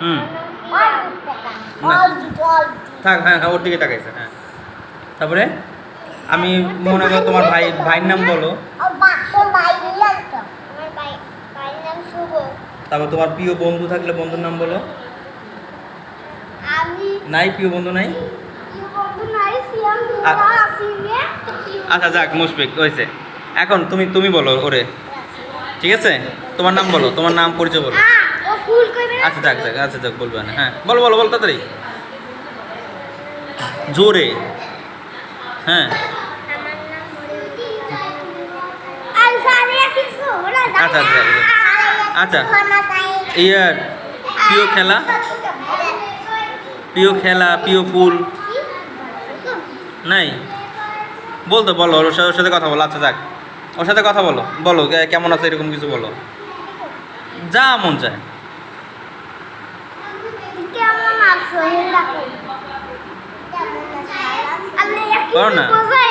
হুম। থাক হ্যাঁ হ্যাঁ ওর দিকে তাকাইছে হ্যাঁ। তারপরে আমি মনে করো তোমার ভাই ভাইয়ের নাম বলো। তারপর তোমার প্রিয় বন্ধু থাকলে বন্ধুর নাম বলো। নাই প্রিয় বন্ধু নাই? আচ্ছা যাক মুশফিক হয়েছে। এখন তুমি তুমি বলো ওরে। ঠিক আছে? তোমার নাম বলো তোমার নাম পরিচয় বলো। আচ্ছা যাক যাক আচ্ছা যাক বলবে না হ্যাঁ বলো বলো বলো তাড়াতাড়ি। জোরে। হ্যাঁ। আচ্ছা, আচ্ছা, আচ্ছা। আচ্ছা। ইয়ার প্রিয় খেলা? প্রিয় খেলা প্রিয় ফুল? নাই? বলতো বলো ওর সাথে ওর সাথে কথা বলো আচ্ছা যাক ওর সাথে কথা বলো বলো কেমন আছে এরকম কিছু বলো। যা মন চায়। কেমন আছো হেলা আপনি করো না। বোঝাই